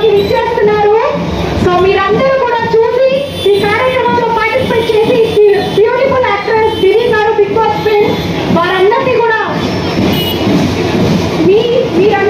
కార్యక్రమానికి విచ్చేస్తున్నారు. సో మీరందరూ కూడా చూసి ఈ కార్యక్రమంలో పార్టిసిపేట్ చేసి బ్యూటిఫుల్ యాక్ట్రెస్ దిరి గారు బిగ్ బాస్ కూడా మీ మీరందరూ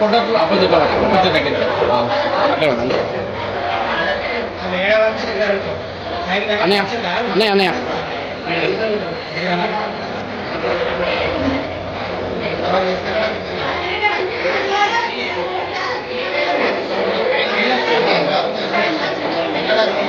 కొండకు అపోజిట్ కొంచెం తగ్గింది అక్కడ ఉండండి అన్నయ్య అన్నయ్య అన్నయ్య జాబ్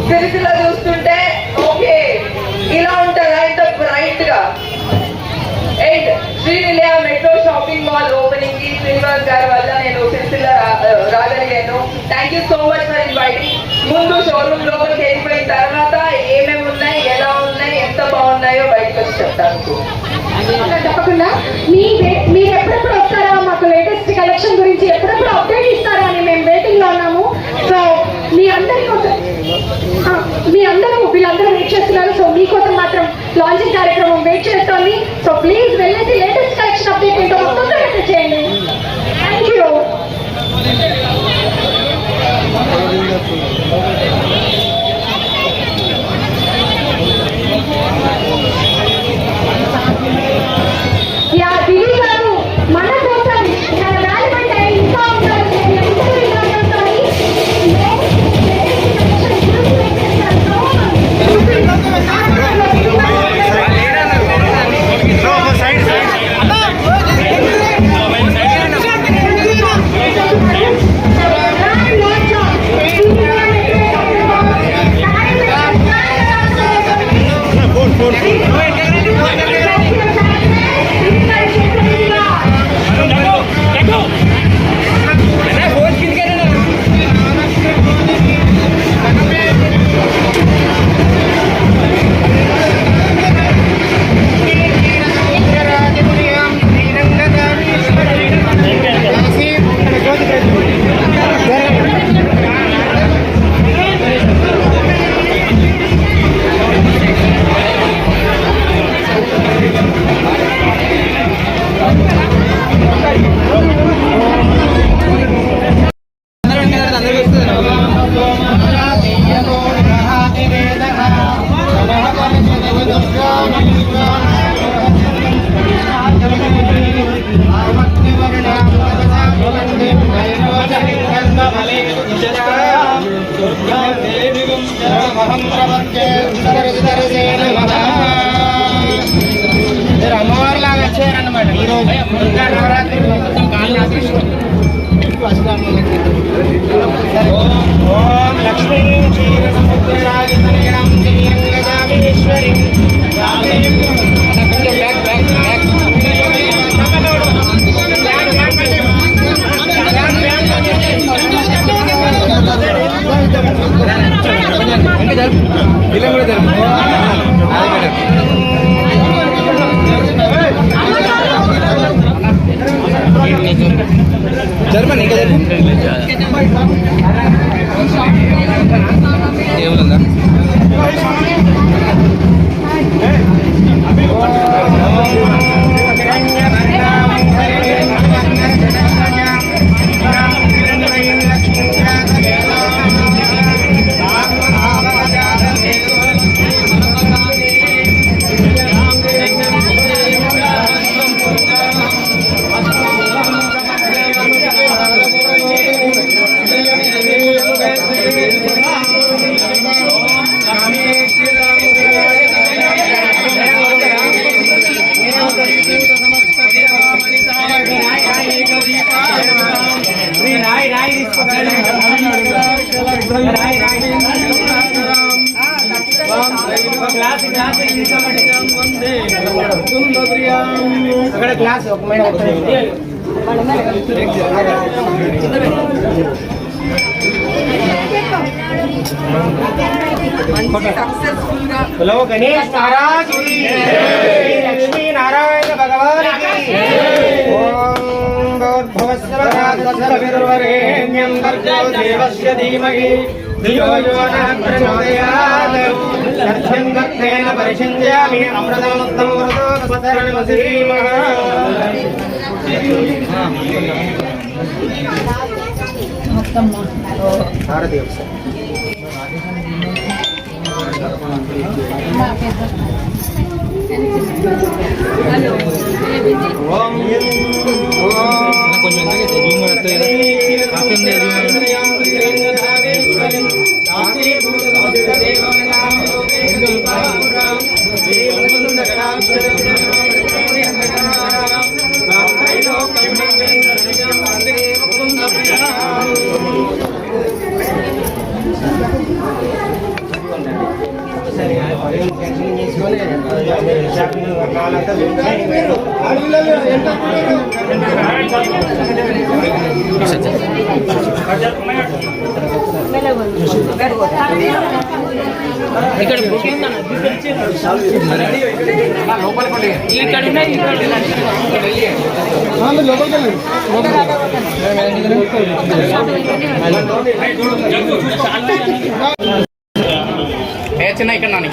సిరిసిలో చూస్తుంటే ఓకే ఇలా ఉంటుందా? ఇంత బ్రైట్గా and Srinilaya Metro shopping mall ఓపెనింగ్కి Srinivas గారి వల్ల నేను Sircilla రాగలిగాను. Thank you so much for inviting ముందు షోరూమ్ లోపలికి వెళ్ళిపోయిన తర్వాత ఏమేమి ఉన్నాయి ఎలా ఉన్నాయి ఎంత బాగున్నాయో బయటకు వచ్చి చెప్తాను. తప్పకుండా. మీ మీరు ఎప్పుడెప్పుడు వస్తారా మాకు లేటెస్ట్ కలెక్షన్ గురించి ఎప్పుడెప్పుడు అప్డేట్ ఇస్తారా అని మేము మీ అందరి కోసం మీ అందరూ వీళ్ళందరూ వెయిట్ చేస్తున్నారు. సో మీకోసం మాత్రం లాంచింగ్ కార్యక్రమం వెయిట్ చేస్తున్నారు జర్మనీ ఇంకా ఏముందా రాయి రాయి తీసుకోవాలి రాయి రాయి గ్లాస్ గ్లాస్ అక్కడ గ్లాస్ ఒక మంచి సక్సెస్ఫుల్గా బలో గణేష్ మహారాజ్కి లక్ష్మీ నారాయణ భగవాన్ ఓం గౌర్భవస్వరాజసర్వరేణ్యం దేవస్య ధీమహి ధియో యో ఓం ఇక్కడ బుకింగ్ ఇక్కడ ఏ చిన్న ఇక్కడ నాని.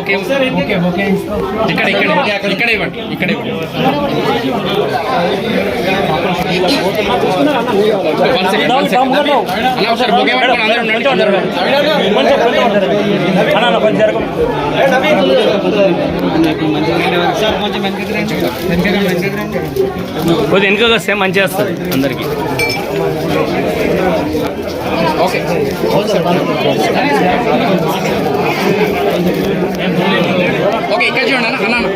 ఒక్కసారి బొకే ఇక్కడ ఇక్కడ ఇక్కడ ఇవ్వండి ఇక్కడ ఇవ్వండి. One second, one second. అలా ఒకసారి బొకే పట్టుకొని అందరూ ఉండండి. కొద్దిగా వెనుకగా వస్తే మంచిగా వస్తుంది అందరికి. ఓకే. ఓకే ఇక్కడ చూడండి అన్న అన్న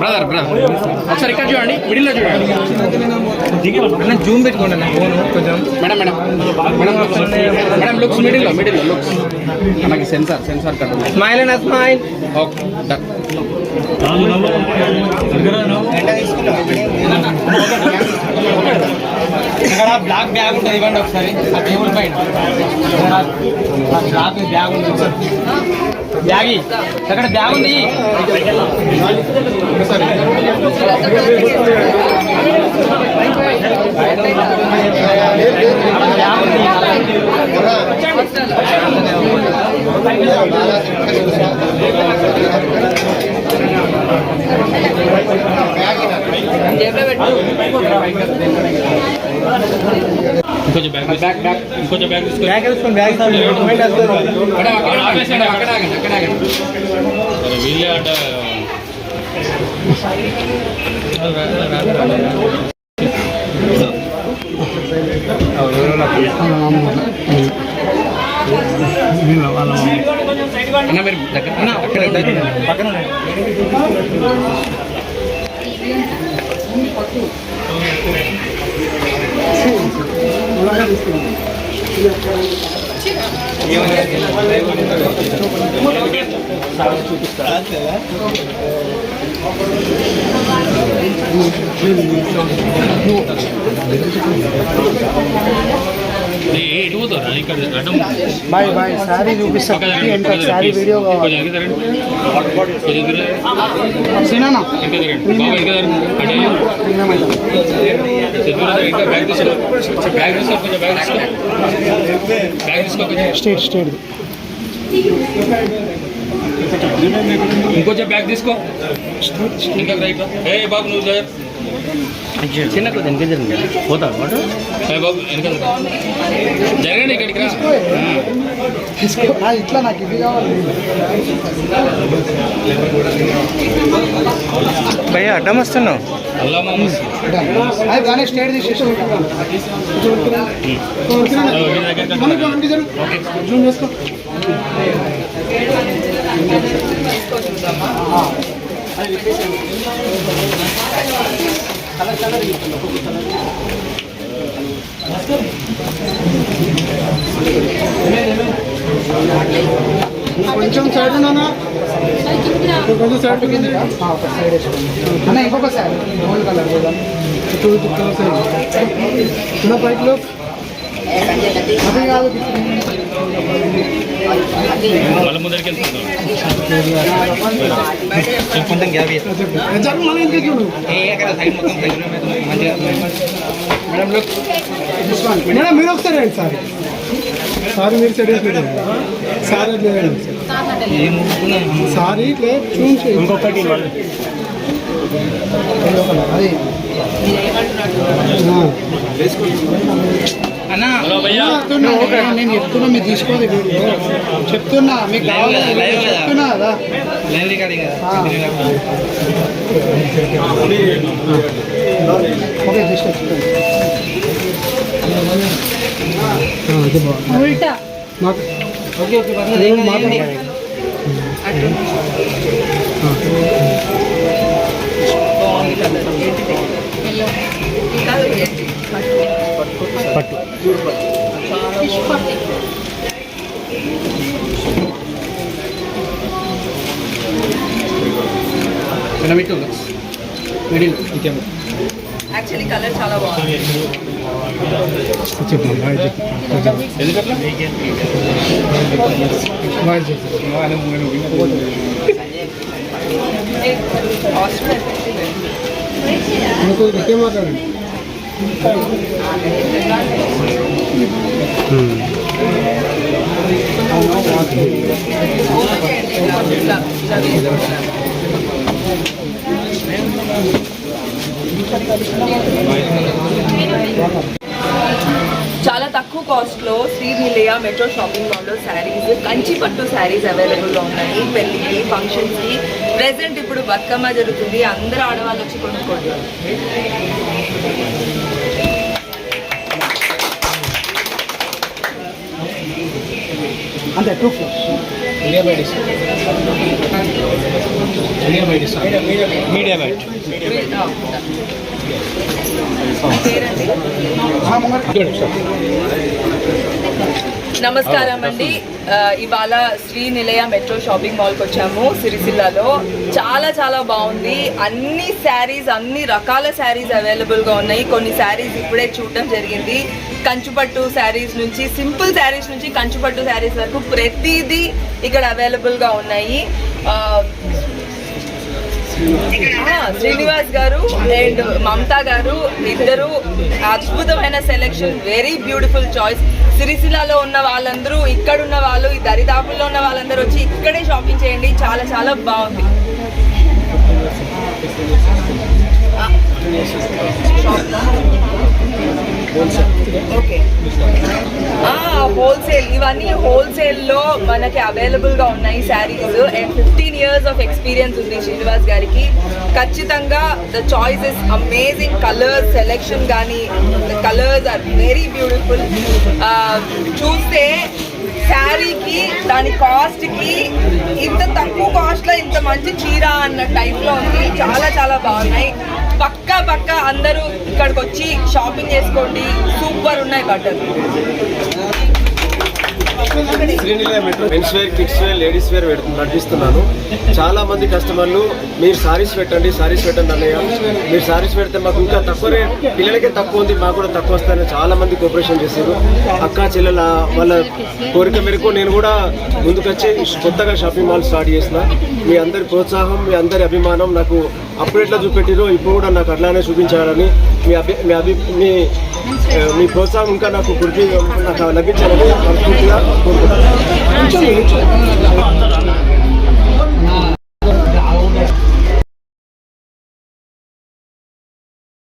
బ్రదర్ బ్రదర్ ఒకసారి ఇక్కడ చూడండి మిడిల్లో చూడండి. అన్న జూమ్ పెట్టుకోండి అన్న ఫోన్ కొంచెం. Madam madam madam. Madam looks మిడిల్లో మిడిల్లో లుక్స్ మనకి సెన్సార్ సెన్సార్ కట్ స్మైల్ అన్న స్మైల్ ఓకే డన్ ఇక్కడ బ్లాక్ బ్యాగ్ ఉంటుంది ఇవ్వండి ఒకసారి. ఆ టేబుల్ పైన. బ్లాక్ బ్యాగ్ ఉంటుంది బ్యాగ్ అక్కడ బ్యాగ్ ఉంది. బ్యాగ్ ఉంది బ్యాగ్ ఇంకొంచెం బ్యాగ్ తీసుకో బ్యాగ్ మూమెంట్ అక్కడ ఆపేసేయండి అక్కడ ఆగండి అక్కడ ఆగండి. వీళ్ళే అడ్డ అన్న మీరు దగ్గర అక్కడ దగ్గర పక్కన ఇటు పోతారా ఇక్కడ అడ్డం బాయ్ బాయ్. సారీ చూపిస్తా. Sorry video state state. ఇంకొంచెం బ్యాగ్ తీసుకో. ఇంకా రైట్ ఏ బాబు నువ్వు చిన్న కొద్దిగా వెనక జరిగింది పోతా వాడు. బాబు వెనక జరగ. జరగండి ఇక్కడికి రా ఇట్లా నాకు ఇది కావాలి భయ్య అడ్డం వస్తున్నావు. కానీ స్టేట్ తీసేసి జూమ్ చేసుకో కొంచెం సైడ్ ఉన్నానా కొంచెం సైడ్ సైడ్ అన్న ఇంకొక సైడ్ గోల్డ్ కలర్ కదా టూ కలర్ సైడ్. చిన్న పైట్లో అది కాదు. మళ్ళీ ముందరికి వెళ్తున్నాం. కొంచెం గ్యాప్ మేడం లుక్ మేడం మీరు ఒకసారి రండి సార్. సారీ మీరు సారీ సారీ ఇట్లా చూసి ఇంకొకటి అది. నేను చెప్తున్నా మీరు తీసుకోదు వీడియో చెప్తున్నా మీకు కావాలి చెప్తున్నా కదా. ఓకే ఉల్టా. ఓకే ఓకే మాట్లాడండి పట్టు ఫిష్ పట్టి పిరమిడ్ మిడిల్ ఇంకేమో యాక్చువల్లీ కలర్ చాలా బాగుంది చెప్పు బాయ్ చెప్పు ఎందుకట్లా బాయ్ చెప్పు హాస్పిటల్ మీకు గట్టిగా మాట్లాడండి చాలా తక్కువ కాస్ట్లో శ్రీ నిలయ మెట్రో షాపింగ్ మాల్లో శారీస్ కంచి పట్టు శారీస్ అవైలబుల్గా ఉన్నాయి. పెళ్ళికి ఫంక్షన్స్ ప్రెసెంట్ ఇప్పుడు బతుకమ్మ జరుగుతుంది. అందరూ ఆడవాళ్ళు వచ్చి కొనుక్కోండి. అంతే two media byte media byte media byte నమస్కారం అండి. ఇవాళ శ్రీ నిలయ మెట్రో షాపింగ్ మాల్కి వచ్చాము సిరిసిల్లాలో. చాలా చాలా బాగుంది. అన్ని శారీస్ అన్ని రకాల శారీస్ అవైలబుల్గా ఉన్నాయి. కొన్ని శారీస్ ఇప్పుడే చూడటం జరిగింది. కంచుపట్టు శారీస్ నుంచి సింపుల్ శారీస్ నుంచి కంచుపట్టు శారీస్ వరకు ప్రతిదీ ఇక్కడ అవైలబుల్గా ఉన్నాయి. శ్రీనివాస్ గారు అండ్ మమతా గారు ఇద్దరు అద్భుతమైన సెలెక్షన్ వెరీ బ్యూటిఫుల్ చాయిస్ సిరిసిల్లాలో ఉన్న వాళ్ళందరూ ఇక్కడ ఉన్న వాళ్ళు ఈ దరిదాపుల్లో ఉన్న వాళ్ళందరూ వచ్చి ఇక్కడే షాపింగ్ చేయండి. చాలా చాలా బాగుంది. ఆ, హోల్సేల్ ah, ఇవన్నీ హోల్సేల్లో మనకి అవైలబుల్గా ఉన్నాయి saris and fifteen years of experience ఉంది శ్రీనివాస్ గారికి. ఖచ్చితంగా the choice is amazing colours selection కానీ the colours are very beautiful చూస్తే శారీకి దాని కాస్ట్కి ఇంత తక్కువ కాస్ట్లో ఇంత మంచి చీర అన్న టైప్లో ఉంది. చాలా చాలా బాగున్నాయి. పక్కా పక్కా అందరూ ఇక్కడికి వచ్చి షాపింగ్ చేసుకోండి. సూపర్ ఉన్నాయి బట్టలు. Srinilaya Metro men's wear kids wear ladies wear పెడుతు- నడిపిస్తున్నాను. చాలా మంది కస్టమర్లు మీరు సారీస్ పెట్టండి సారీస్ పెట్టండి అన్నయ్య. మీరు సారీస్ పెడితే మాకు ఇంకా తక్కువ పిల్లలకే తక్కువ ఉంది మాకు కూడా తక్కువ వస్తాయని చాలా మంది కోఆపరేషన్ చేశారు. అక్క చెల్లెల వాళ్ళ కోరిక మేరకు నేను కూడా ముందుకొచ్చి కొత్తగా షాపింగ్ మాల్ స్టార్ట్ చేసిన. మీ అందరి ప్రోత్సాహం మీ అందరి అభిమానం నాకు అప్పుడు ఎట్లా చూపెట్టిరో ఇప్పుడు కూడా నాకు అట్లానే చూపించాలని మీ అభి మీ అభి మీ మీ ప్రోత్సాహం ఇంకా నాకు గుర్తి నాకు లభించాలని కోరుకుంటున్నాను